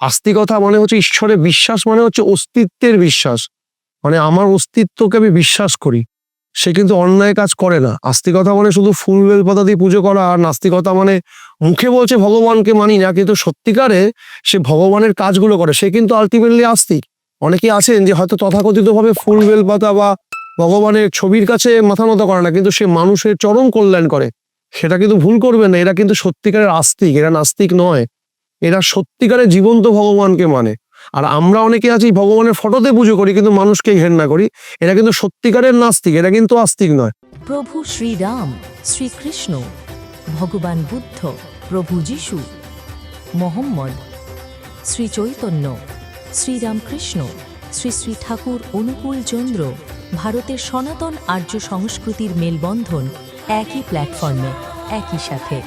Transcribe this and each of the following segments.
আস্তিকতা মানে হচ্ছে ঈশ্বরে বিশ্বাস মানে হচ্ছে অস্তিত্বের বিশ্বাস। মানে আমার অস্তিত্বকে আমি বিশ্বাস করি। সে কিন্তু অন্যায় কাজ করে না। আস্তিকতা মানে শুধু ফুল বেল পাতা দিয়ে পুজো করা আর নাস্তিকতা মানে মুখে বলছে ভগবানকে মানি না, কিন্তু সত্যিকারে সে ভগবানের কাজগুলো করে। সে কিন্তু আলটিমেটলি আস্তিক। অনেকে আছেন যে হয়তো তথাকথিতভাবে ফুল বেল পাতা বা ভগবানের ছবির কাছে মাথা মতো করে না, কিন্তু সে মানুষের চরম কল্যাণ করে। সেটা কিন্তু ভুল করবে না। এরা কিন্তু সত্যিকারের আস্তিক। এরা নাস্তিক নয়। এরা সত্যিকারের জীবন্ত ভগবানকে মানে। আর আমরা অনেকে আছি ভগবানের ফটোতে পুজো করি, কিন্তু মানুষকে ঘেন্না করি। এরা কিন্তু সত্যিকারের নাস্তিক, এরা কিন্তু আস্তিক নয়। প্রভু শ্রীরাম, শ্রীকৃষ্ণ, ভগবান বুদ্ধ, প্রভু যিশু, মোহাম্মদ, শ্রী চৈতন্য, শ্রীরামকৃষ্ণ, শ্রী শ্রী ঠাকুর অনুকূল চন্দ্র, ভারতের সনাতন আর্য সংস্কৃতির মেলবন্ধন একই প্ল্যাটফর্মে একই সাথে।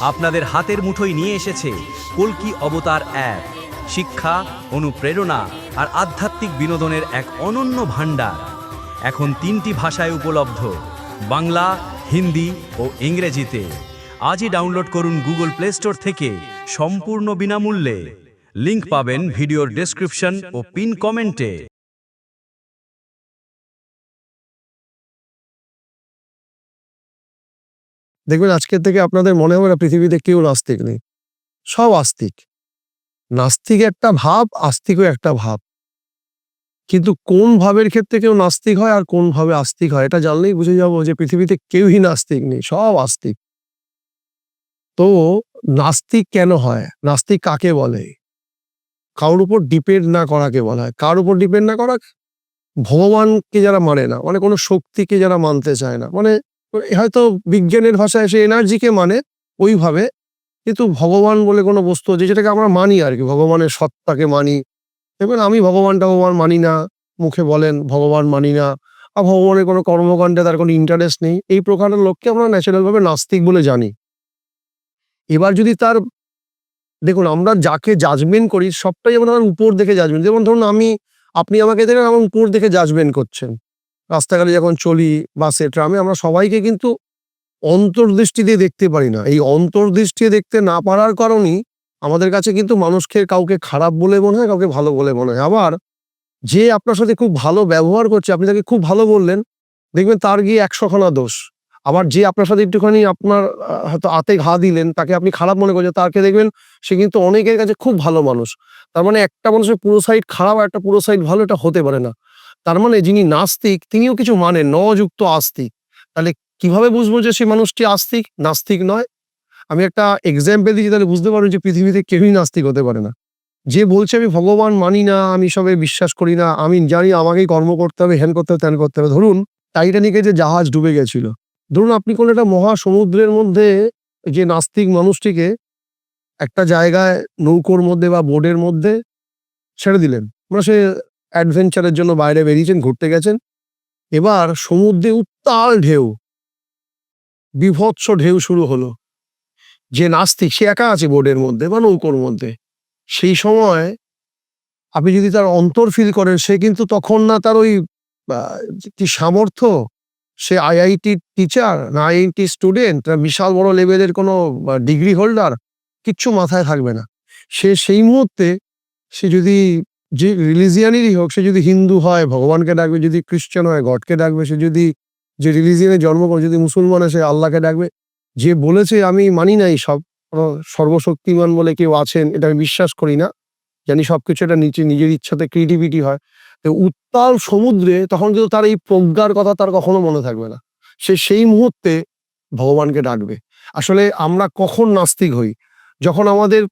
আপনাদের হাতের মুঠোয় নিয়ে এসেছে কল্কি অবতার অ্যাপ শিক্ষা, অনুপ্রেরণা আর আধ্যাত্মিক বিনোদনের এক অনন্য ভাণ্ডার। এখন তিনটি ভাষায় উপলব্ধ, বাংলা, হিন্দি ও ইংরেজিতে। আজই ডাউনলোড করুন গুগল প্লে স্টোর থেকে সম্পূর্ণ বিনামূল্যে। লিংক পাবেন ভিডিওর ডেসক্রিপশন ও পিন কমেন্টে। দেখবেন আজকের থেকে আপনাদের মনে হবে না পৃথিবীতে কেউ নাস্তিক নেই। সব আস্তিক। নাস্তিক একটা ভাব, আস্তিকও একটা ভাব। কিন্তু কোন ভাবের ক্ষেত্রে কেউ নাস্তিক হয় আর কোন ভাবে আস্তিক হয়, এটা জানলেই বুঝে যাব যে পৃথিবীতে কেউই নাস্তিক নেই, সব আস্তিক। তো নাস্তিক কেন হয়? নাস্তিক কাকে বলে? কারোর উপর ডিপেন্ড না করাকে বলা হয়। কার উপর ডিপেন্ড না করা ভগবানকে যারা মানে না মানে কোনো শক্তিকে যারা মানতে চায় না। মানে হয়তো বিজ্ঞানের ভাষায় সে এনার্জিকে মানে ওইভাবে, কিন্তু ভগবান বলে কোনো বস্তু আছে যেটাকে আমরা মানি আর কি, ভগবানের সত্তাকে মানি। দেখবেন আমি ভগবান টগবান মানি না, মুখে বলেন ভগবান মানি না, আর ভগবানের কোনো কর্মকাণ্ডে তার কোনো ইন্টারেস্ট নেই। এই প্রকারের লোককে আমরা ন্যাচারালভাবে নাস্তিক বলে জানি। এবার যদি তার, দেখুন আমরা যাকে জাজমেন্ট করি, সবটাই আমরা উপর দেখে জাজমেন্ট যেমন ধরুন আমি, আপনি আমাকে দেখেন আমার উপর দেখে জাজমেন্ট করছেন। রাস্তাঘাটে যখন চলি বাসে ট্রামে, আমরা সবাইকে কিন্তু অন্তর্দৃষ্টি দিয়ে দেখতে পারি না। এই অন্তর্দৃষ্টি দেখতে না পারার কারণেই আমাদের কাছে কিন্তু মানুষকে কাউকে খারাপ বলে মনে হয়, কাউকে ভালো বলে মনে হয়। আবার যে আপনার সাথে খুব ভালো ব্যবহার করছে, আপনি তাকে খুব ভালো বললেন, দেখবেন তার গিয়ে একশোখানা দোষ। আবার যে আপনার সাথে একটুখানি আপনার হয়তো আতে ঘা দিলেন, তাকে আপনি খারাপ মনে করছেন তাকে দেখবেন সে কিন্তু অনেকের কাছে খুব ভালো মানুষ। তার মানে একটা মানুষের পুরো সাইড খারাপ আর একটা পুরো সাইড ভালো, এটা হতে পারে না। তার মানে যিনি নাস্তিক, তিনিও কিছু মানেন, নযুক্ত আস্তিক। তাহলে কীভাবে বুঝব যে সেই মানুষটি আস্তিক? নাস্তিক নয়। আমি একটা এক্সাম্পল দিচ্ছি, তাহলে বুঝতে পারব যে পৃথিবীতে কেউই নাস্তিক হতে পারে না। যে বলছে, আমি ভগবান মানি না, আমি সবে বিশ্বাস করি না, আমি জানি আমাকেই কর্ম করতে হবে হ্যান করতে হবে, ত্যান করতে হবে। ধরুন, টাইটানিকে যে জাহাজ ডুবে গেছিল। ধরুন, আপনি কোনো একটা মহাসমুদ্রের মধ্যে যে নাস্তিক মানুষটিকে একটা জায়গায় নৌকোর মধ্যে বা বোর্ডের মধ্যে ছেড়ে দিলেন। মানে সে অ্যাডভেঞ্চারের জন্য বাইরে বেরিয়েছেন, ঘুরতে গেছেন। এবার সমুদ্রে উত্তাল ঢেউ, বিভৎস ঢেউ শুরু হলো। যে নাস্তিক, সে একা আছে বোর্ডের মধ্যে বা নৌকোর মধ্যে। সেই সময় আপনি যদি তার অন্তর ফিল করেন, সে কিন্তু তখন না তার ওই কি সামর্থ্য, সে আইআইটি টিচার না আইআইটি স্টুডেন্ট বিশাল বড় লেভেলের কোনো ডিগ্রি হোল্ডার কিচ্ছু মাথায় থাকবে না। সে সেই মুহূর্তে, সে যদি যে রিলিজিয়ানেরই হোক, সে যদি হিন্দু হয়, ভগবানকে ডাকবে, যদি খ্রিস্টান হয়, গডকে ডাকবে, সে যদি যে রিলিজিয়ানে জন্ম করে, যদি মুসলমান সে আল্লাহকে ডাকবে। যে বলেছে, আমি মানি নাই সব সর্বশক্তিমান বলে কেউ আছেন, এটা আমি বিশ্বাস করি না। জানি সবকিছু এটা নিচে নিজের ইচ্ছাতে ক্রিয়েটিভিটি হয়। তো উত্তাল সমুদ্রে তখন কিন্তু তার এই প্রজ্ঞার কথা তার কখনো মনে থাকবে না। সে সেই মুহূর্তে ভগবানকে ডাকবে। আসলে আমরা কখন নাস্তিক হই? যখন আমাদের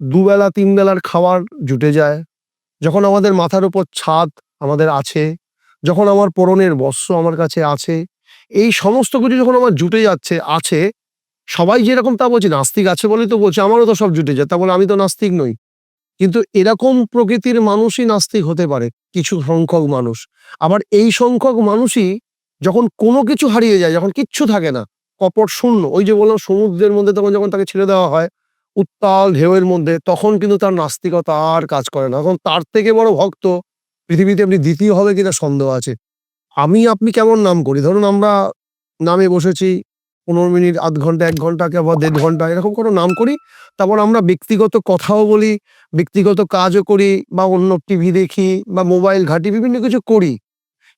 দুবেলা তিন বেলার খাবার জুটে যায় যখন আমাদের মাথার উপর ছাদ আমাদের আছে, যখন আমার পরনের বস্ত্র আমার কাছে আছে, এই সমস্ত কিছু যখন আমার জুটে যাচ্ছে, আছে, সবাই যেরকম তা বলছে, নাস্তিক আছে বলেই তো বলছে, আমারও তো সব জুটে যায়, তা বলে আমি তো নাস্তিক নই। কিন্তু এরকম প্রকৃতির মানুষই নাস্তিক হতে পারে, কিছু সংখ্যক মানুষ। আবার এই সংখ্যক মানুষই যখন কোনো কিছু হারিয়ে যায়, যখন কিচ্ছু থাকে না, কপট শূন্য, ওই যে বললাম সমুদ্রের মধ্যে তখন যখন তাকে ছেড়ে দেওয়া হয় উত্তাল ঢেউয়ের মধ্যে, তখন কিন্তু তার নাস্তিকতা আর কাজ করে না। এখন তার থেকে বড় ভক্ত পৃথিবীতে আপনি দ্বিতীয় হবে কিনা সন্দেহ আছে। আমি, আপনি কেমন নাম করি? ধরুন আমরা নামে বসেছি, পনেরো মিনিট, আধ ঘণ্টা, এক ঘন্টাকে আবার দেড় ঘণ্টা, এরকম কোনো নাম করি, তারপর আমরা ব্যক্তিগত কথাও বলি, ব্যক্তিগত কাজও করি বা অন্য টিভি দেখি বা মোবাইল ঘাঁটি, বিভিন্ন কিছু করি।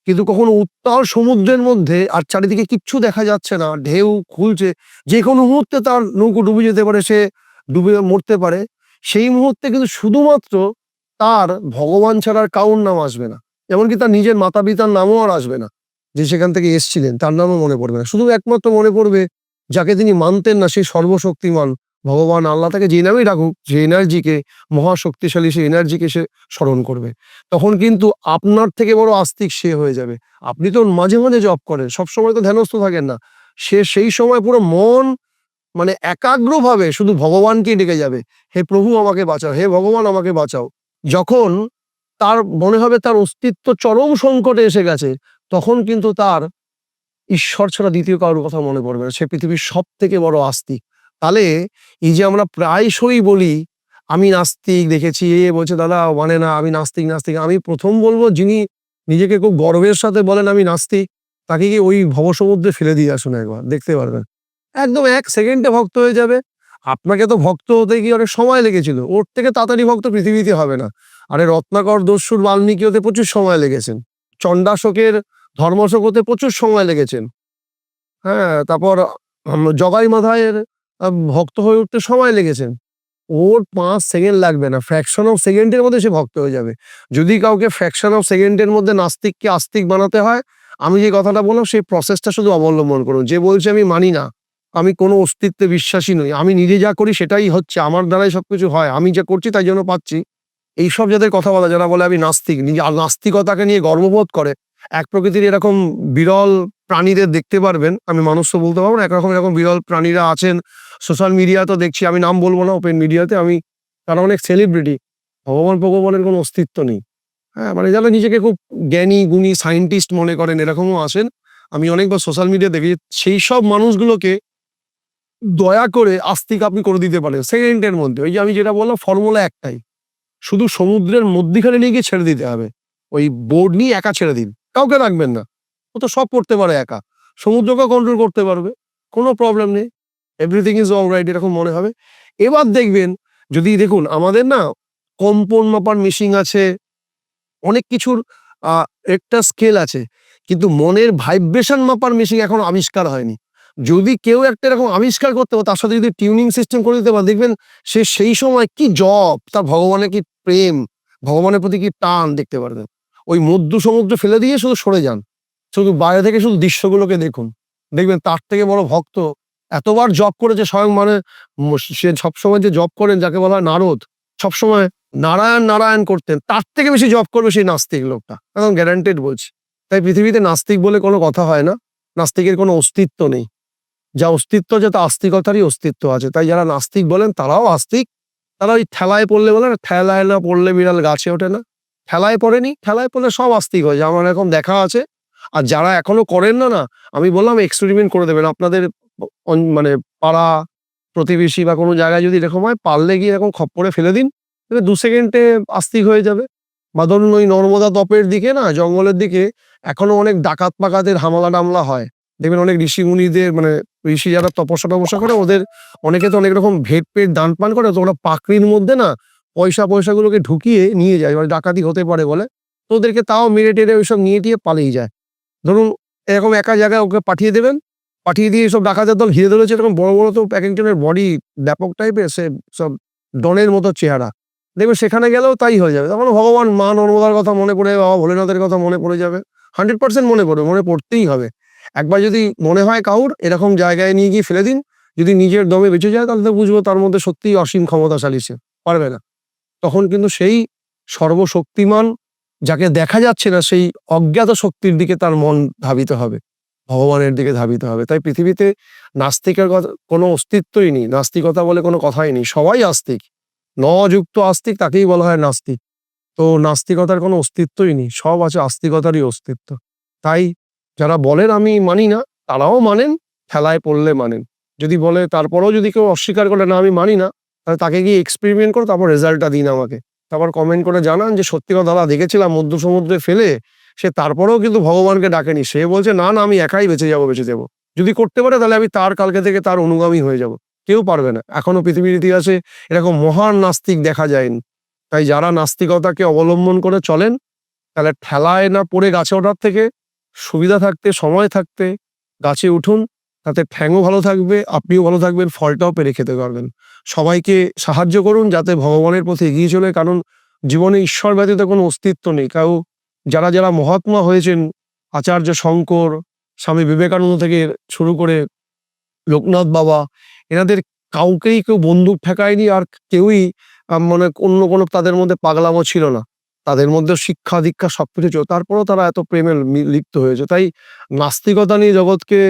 কিন্তু কখনো উত্তাল সমুদ্রের মধ্যে আর চারিদিকে কিচ্ছু দেখা যাচ্ছে না, ঢেউ খুলছে যে কোনো মুহূর্তে তার নৌকো ডুবে যেতে পারে, সে ডুবে মরতে পারে, সেই মুহূর্তে কিন্তু শুধুমাত্র তার ভগবান ছাড়া আর কাউর নাম আসবে না। এমনকি তার নিজের মাতা পিতার নামও আর আসবে না, যে সেখান থেকে এসছিলেন, তার নামও মনে পড়বে না। শুধু একমাত্র মনে পড়বে, যাকে তিনি মানতেন না সেই সর্বশক্তিমান ভগবান আল্লাহ তাকে যে নামেই ডাকুক, যে এনার্জিকে, মহাশক্তিশালী সেই এনার্জিকে সে স্মরণ করবে। তখন কিন্তু আপনার থেকে বড় আস্তিক সে হয়ে যাবে। আপনি তো মাঝে মাঝে জব করেন, সবসময় তো ধ্যানস্থ থাকেন না। সে সেই সময় পুরো মন মানে একাগ্রভাবে শুধু ভগবানকে ডেকে যাবে। হে প্রভু, আমাকে বাঁচাও। হে ভগবান, আমাকে বাঁচাও। যখন তার, মনে হবে তার অস্তিত্ব চরম সংকটে এসে গেছে, তখন কিন্তু তার ঈশ্বর ছাড়া দ্বিতীয় কারোর কথা মনে পড়বে না। সে পৃথিবীর সব থেকে বড় আস্তিক তাহলে এই যে আমরা প্রায়শই বলি, আমি নাস্তিক, দেখেছি, এ বলছে, দাদা মানে না, আমি নাস্তিক নাস্তিক। আমি প্রথম বলব, যিনি নিজেকে খুব গর্বের সাথে বলেন, আমি নাস্তিক, তাকে কি ওই ভবসমুদ্রে ফেলে দিয়ে আসুন একবার, দেখতে পারবেন। একদম এক সেকেন্ডে ভক্ত হয়ে যাবে। আপনাকে তো ভক্ত হতে গিয়ে অনেক সময় লেগেছিল। ওর থেকে তাড়াতাড়ি ভক্ত পৃথিবীতে হবে না। আরে রত্নাকর দস্যুর বাল্মীকি হতে প্রচুর সময় লেগেছেন। চণ্ডাশোকের ধর্মশোক হতে প্রচুর সময় লেগেছেন। হ্যাঁ তারপর জগাই মাথায়ের ভক্ত হয়ে উঠতে সময় লেগেছেন। ওর পাঁচ সেকেন্ড লাগবে না। ফ্র্যাকশন অফ সেকেন্ডের মধ্যে সে ভক্ত হয়ে যাবে। যদি কাউকে ফ্র্যাকশন অফ সেকেন্ডের মধ্যে নাস্তিককে আস্তিক বানাতে হয়, আমি যে কথাটা বললাম, সেই প্রসেসটা শুধু অবলম্বন করুন। যে বলছে, আমি মানি না। আমি কোনো অস্তিত্বে বিশ্বাসী নই। আমি নিজে যা করি সেটাই হচ্ছে। আমার দ্বারাই সবকিছু হয়। আমি যা করছি তাই জন্য পাচ্ছি। এইসব যাদের কথা বলা, যারা বলে আমি নাস্তিক, নিজে নাস্তিকতাকে নিয়ে গর্ববোধ করে, এক প্রকৃতির এরকম বিরল প্রাণীদের দেখতে পারবেন, আমি মানুষ তো বলতে পারব না, একরকম এরকম বিরল প্রাণীরা আছেন। সোশ্যাল মিডিয়া তো দেখছি, আমি নাম বলব না ওপেন মিডিয়াতে, আমি, তারা অনেক সেলিব্রিটি। ভগবান ভগবানের কোনো অস্তিত্ব নেই। হ্যাঁ মানে যারা নিজেকে খুব জ্ঞানী, গুণী সায়েন্টিস্ট মনে করেন, এরকমও আসেন আমি অনেকবার সোশ্যাল মিডিয়া দেখি সেই সব মানুষগুলোকে দয়া করে আস্তিক আপনি করে দিতে পারেন সেকেন্ডের মধ্যে। ওই যে আমি যেটা বললাম ফর্মুলা একটাই। শুধু সমুদ্রের মধ্যিখানে নিয়ে গিয়ে ছেড়ে দিতে হবে। ওই বোর্ড নিয়ে একা ছেড়ে দিন। কাউকে রাখবেন না। ও তো সব করতে পারে একা। সমুদ্রকে কন্ট্রোল করতে পারবে। কোনো প্রবলেম নেই। এভরিথিং ইজ অল রাইট এরকম মনে হবে। এবার দেখবেন, যদি দেখুন, আমাদের না কম্পন মাপার মেশিন আছে, অনেক কিছুর একটা স্কেল আছে। কিন্তু মনের ভাইব্রেশন মাপার মেশিন এখনও আবিষ্কার হয়নি। যদি কেউ একটা এরকম আবিষ্কার করতে তার সাথে যদি টিউনিং সিস্টেম করে দিতে পারে, দেখবেন সে সেই সময় কি জব তার ভগবানের কি প্রেম, ভগবানের প্রতি কি টান দেখতে পারবেন ওই মধ্য সমুদ্র ফেলে দিয়ে শুধু সরে যান। শুধু বাইরে থেকে শুধু দৃশ্যগুলোকে দেখুন। দেখবেন তার থেকে বড় ভক্ত এতবার জব করেছে স্বয়ং মানে সে সবসময় যে জব করেন, যাকে বলা হয় নারদ, সবসময় নারায়ণ নারায়ণ করতেন, তার থেকে বেশি জব করবে সেই নাস্তিক লোকটা। একদম গ্যারান্টেড বলছি। তাই পৃথিবীতে নাস্তিক বলে কোনো কথা হয় না। নাস্তিকের কোনো অস্তিত্ব নেই। যা অস্তিত্ব আছে তা আস্তিকতারই অস্তিত্ব আছে। তাই যারা নাস্তিক বলেন, তারাও আস্তিক। তারা ওই ঠেলায় পড়লে বলে না, ঠেলায় না পড়লে বিড়াল গাছে ওঠে না। ঠেলায় পড়েনি, ঠেলায় পড়লে সব আস্তিক হয়ে যায়। আমার এরকম দেখা আছে। আর যারা এখনও করেন না না, আমি বললাম এক্সপেরিমেন্ট করে দেবেন। আপনাদের মানে পাড়া, প্রতিবেশী বা কোনো জায়গায় যদি এরকম হয়, পারলে গিয়ে এরকম খপ্পরে ফেলে দিন। দু সেকেন্ডে আস্তিক হয়ে যাবে। বা ধরুন ওই নর্মদা তপের দিকে না, জঙ্গলের দিকে এখনও অনেক ডাকাত পাকাতের হামলা টামলা হয়। দেখবেন অনেক ঋষি মুনিদের মানে ঋষি যারা তপস্যা টপস্যা করে, ওদের অনেকে তো অনেক রকম ভেট পেট দান পান করে, তো ওরা পাকড়ির মধ্যে না পয়সা পয়সাগুলোকে ঢুকিয়ে নিয়ে যায় মানে ডাকাতি হতে পারে বলে। তো ওদেরকে তাও মেরে টেরে ওইসব নিয়ে টিয়ে পালিয়ে যায়। ধরুন এরকম একা জায়গায় ওকে পাঠিয়ে দেবেন, পাঠিয়ে দিয়ে সব ডাকাতের দল ঘিরে ধরেছে, এরকম বড় বড় তো একজনের বডি ব্যাপক টাইপের, সে সব ডনের মতো চেহারা। দেখবে সেখানে গেলেও তাই হয়ে যাবে। তখন ভগবান মা নর্মদার কথা মনে পড়ে, বাবা ভোলেনাথের কথা মনে পড়ে যাবে। হান্ড্রেড পার্সেন্ট মনে পড়বে, মনে পড়তেই হবে। একবার যদি মনে হয় কাউর, এরকম জায়গায় নিয়ে গিয়ে ফেলে দিন। যদি নিজের দমে বেঁচে যায়, তাহলে তো বুঝব তার মধ্যে সত্যিই অসীম ক্ষমতাশালী সে। পারবে না। তখন কিন্তু সেই সর্বশক্তিমান, যাকে দেখা যাচ্ছে না, সেই অজ্ঞাত শক্তির দিকে তার মন ধাবিত হবে। ভগবানের দিকে ধাবিত হবে। তাই পৃথিবীতে নাস্তিকের কথা, কোনো অস্তিত্বই নেই। নাস্তিকতা বলে কোনো কথাই নেই। সবাই আস্তিক। নযুক্ত আস্তিক তাকেই বলা হয় নাস্তিক। তো নাস্তিকতার কোনো অস্তিত্বই নেই। সব আছে আস্তিকতারই অস্তিত্ব। তাই যারা বলেন আমি মানি না, তারাও মানেন, খেলায় পড়লে মানেন। যদি বলে তারপরেও যদি কেউ অস্বীকার করে না আমি মানি না, তাহলে তাকে গিয়ে এক্সপেরিমেন্ট করো তারপর রেজাল্টটা দিন আমাকে। তারপর কমেন্ট করে জানান যে, সত্যি কথা দাদা, দেখেছিলাম মধ্য সমুদ্রে ফেলে, সে তারপরেও কিন্তু ভগবানকে ডাকেনি। সে বলছে, না না, আমি একাই বেঁচে যাব বেঁচে যাব। যদি করতে পারে, তাহলে আমি তার কালকে থেকে তার অনুগামী হয়ে যাব। কেউ পারবে না। এখনও পৃথিবীর ইতিহাসে এরকম মহান নাস্তিক দেখা যায়নি। তাই যারা নাস্তিকতাকে অবলম্বন করে চলেন, তাহলে ঠেলায় না পড়ে গাছে ওঠার থেকে সুবিধা থাকতে, সময় থাকতে গাছে উঠুন, তাতে ঠ্যাংও ভালো থাকবে, আপনিও ভালো থাকবেন, ফলটাও পেরে খেতে পারবেন। সবাইকে সাহায্য করুন যাতে ভগবানের পথে এগিয়ে চলে, কারণ জীবনে ঈশ্বর ব্যতীত কোনো অস্তিত্ব নেই। কাউ যারা যারা মহাত্মা হয়েছেন, আচার্য শঙ্কর, স্বামী বিবেকানন্দ থেকে শুরু করে লোকনাথ বাবা, এনাদের কাউকেই কেউ বন্দুক ঠেকায়নি আর কেউই মানে অন্য কোনো তাদের মধ্যে পাগলামো ছিল না। তাদের মধ্যে শিক্ষা, দীক্ষা সবকিছু ছিল। তারপরেও তারা এত প্রেমে লিপ্ত হয়েছে। তাই নাস্তিকতা নিয়ে জগৎকে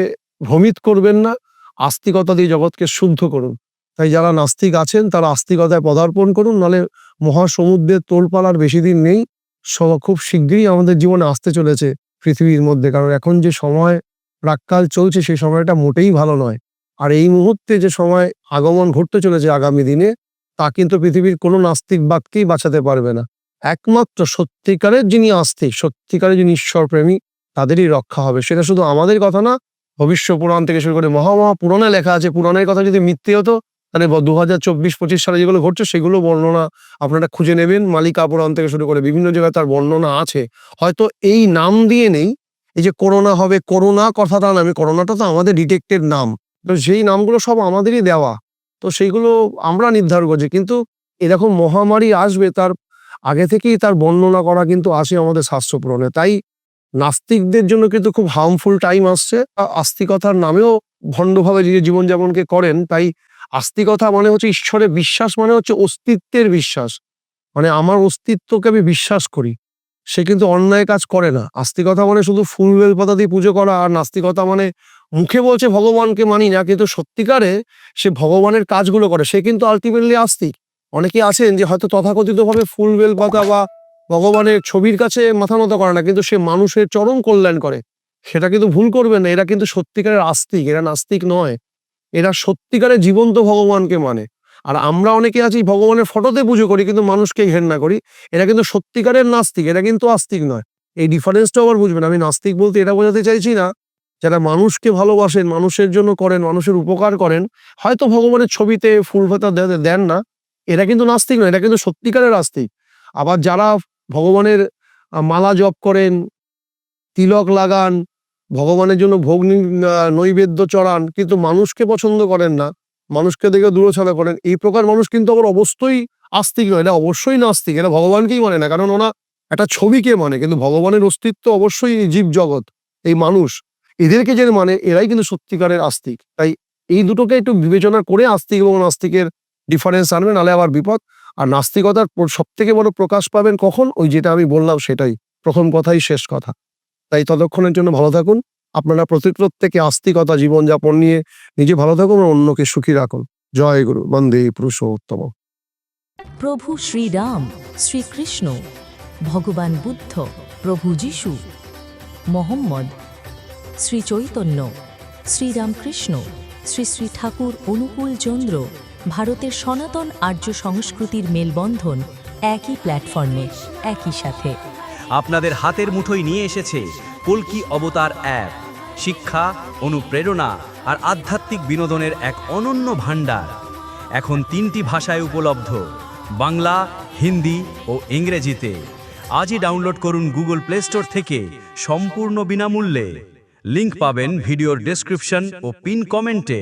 ভ্রমিত করবেন না। আস্তিকতা দিয়ে জগৎকে শুদ্ধ করুন। তাই যারা নাস্তিক আছেন, তারা আস্তিকতায় পদার্পণ করুন। নাহলে মহাসমুদ্রের তোলপালার বেশি দিন নেই। খুব শীঘ্রই আমাদের জীবনে আসতে চলেছে পৃথিবীর মধ্যে। কারণ এখন যে সময় প্রাককাল চলছে সেই সময়টা মোটেই ভালো নয়। আর এই মুহূর্তে যে সময় আগমন ঘটতে চলেছে আগামী দিনে, তা কিন্তু পৃথিবীর কোনো নাস্তিকবাদকেই বাঁচাতে পারবে না। একমাত্র সত্যিকারের যিনি আস্তিক সত্যিকারের যিনি ঈশ্বরপ্রেমী, তাদেরই রক্ষা হবে। সেটা শুধু আমাদের কথা না, ভবিষ্য পুরাণ থেকে শুরু করে মহা মহা পুরাণে লেখা আছে, পুরাণের কথা যদি মিথ্যে হতো, তাহলে দু হাজার চব্বিশ, পঁচিশ সালে যেগুলো ঘটছে, সেগুলো বর্ণনা আপনারা খুঁজে নেবেন। মালিকা পুরাণ থেকে শুরু করে বিভিন্ন জায়গায় তার বর্ণনা আছে। হয়তো এই নাম দিয়ে নেই, এই যে করোনা হবে, করোনা কথাটা নামে করোনাটা তো আমাদের ডিটেক্টেড নাম। তো সেই নামগুলো সব আমাদেরই দেওয়া। তো সেইগুলো আমরা নির্ধারণ করছি, কিন্তু এরকম মহামারী আসবে, তার আগে থেকেই তার বর্ণনা করা কিন্তু আসে আমাদের শাস্ত্র পুরাণে। তাই নাস্তিকদের জন্য কিন্তু খুব হার্মফুল টাইম আসছে। আস্তিকতার নামেও ভণ্ডভাবে যে জীবনযাপনকে করেন। তাই আস্তিকতা মানে হচ্ছে ঈশ্বরে বিশ্বাস মানে হচ্ছে অস্তিত্বের বিশ্বাস। মানে আমার অস্তিত্বকে আমি বিশ্বাস করি। সে কিন্তু অন্যায় কাজ করে না। আস্তিকতা মানে শুধু ফুল বেল বেলপাতা দিয়ে পুজো করা, আর নাস্তিকতা মানে মুখে বলছে ভগবানকে মানি না, কিন্তু সত্যিকারে সে ভগবানের কাজগুলো করে। সে কিন্তু আলটিমেটলি আস্তিক। অনেকে আছেন যে হয়তো তথাকথিতভাবে ফুল বেল বেলপাতা বা ভগবানের ছবির কাছে মাথা নত করে না, কিন্তু সে মানুষের চরম কল্যাণ করে। সেটা কিন্তু ভুল করবে না, এরা কিন্তু সত্যিকারের আস্তিক, এরা নাস্তিক নয়। এরা সত্যিকারের জীবন্ত ভগবানকে মানে। আর আমরা অনেকে আছি, ভগবানের ফটোতে পুজো করি, কিন্তু মানুষকে ঘেন্না করি। এরা কিন্তু সত্যিকারের নাস্তিক, এরা কিন্তু আস্তিক নয়। এই ডিফারেন্সটাও আবার বুঝবেন। আমি নাস্তিক বলতে এটা বোঝাতে চাইছি না, যারা মানুষকে ভালোবাসেন, মানুষের জন্য করেন, মানুষের উপকার করেন, হয়তো ভগবানের ছবিতে ফুল পাতা দে- দেন না এরা কিন্তু নাস্তিক নয় এরা কিন্তু সত্যিকারের আস্তিক। আবার যারা ভগবানের মালা জপ করেন, তিলক লাগান, ভগবানের জন্য ভোগ নৈবেদ্য চড়ান, কিন্তু মানুষকে পছন্দ করেন না, মানুষকে দেখে দূরছাড়া করেন, এই প্রকার মানুষ কিন্তু আবার অবশ্যই আস্তিক নয়, এটা অবশ্যই নাস্তিক, এটা ভগবানকেই মানে না, কারণ ওনা একটা ছবিকে মানে কিন্তু ভগবানের অস্তিত্ব অবশ্যই এই জীব জগৎ এই মানুষ, এদেরকে যে মানে এরাই কিন্তু সত্যিকারের আস্তিক। তাই এই দুটোকে একটু বিবেচনা করে আস্তিক এবং নাস্তিকের ডিফারেন্স আনবে নাহলে আবার বিপদ। আর নাস্তিকতার সব থেকে বড় প্রকাশ পাবেন কখন? ওই যেটা আমি বললাম, সেটাই। প্রথম কথাই শেষ কথা। তাই ততক্ষণের জন্য ভালো থাকুন। আপনারা প্রতি প্রত্যেকে আস্তিকতা জীবনযাপন নিয়ে নিজে ভালো থাকুন আর অন্যকে সুখী রাখুন। জয় গুরু। বন্দে পুরুষোত্তম। প্রভু শ্রীরাম, শ্রীকৃষ্ণ, ভগবান বুদ্ধ, প্রভু যিশু, মোহাম্মদ, শ্রী চৈতন্য, শ্রীরামকৃষ্ণ, শ্রী শ্রী ঠাকুর অনুকূল চন্দ্র ভারতের সনাতন আর্য সংস্কৃতির মেলবন্ধন একই প্ল্যাটফর্মে একই সাথে। আপনাদের হাতের মুঠোয় নিয়ে এসেছে কলকি অবতার অ্যাপ। শিক্ষা, অনুপ্রেরণা আর আধ্যাত্মিক বিনোদনের এক অনন্য ভাণ্ডার। এখন তিনটি ভাষায় উপলব্ধ, বাংলা, হিন্দি ও ইংরেজিতে। আজই ডাউনলোড করুন গুগল প্লে স্টোর থেকে সম্পূর্ণ বিনামূল্যে। লিংক পাবেন ভিডিওর ডেসক্রিপশন ও পিন কমেন্টে।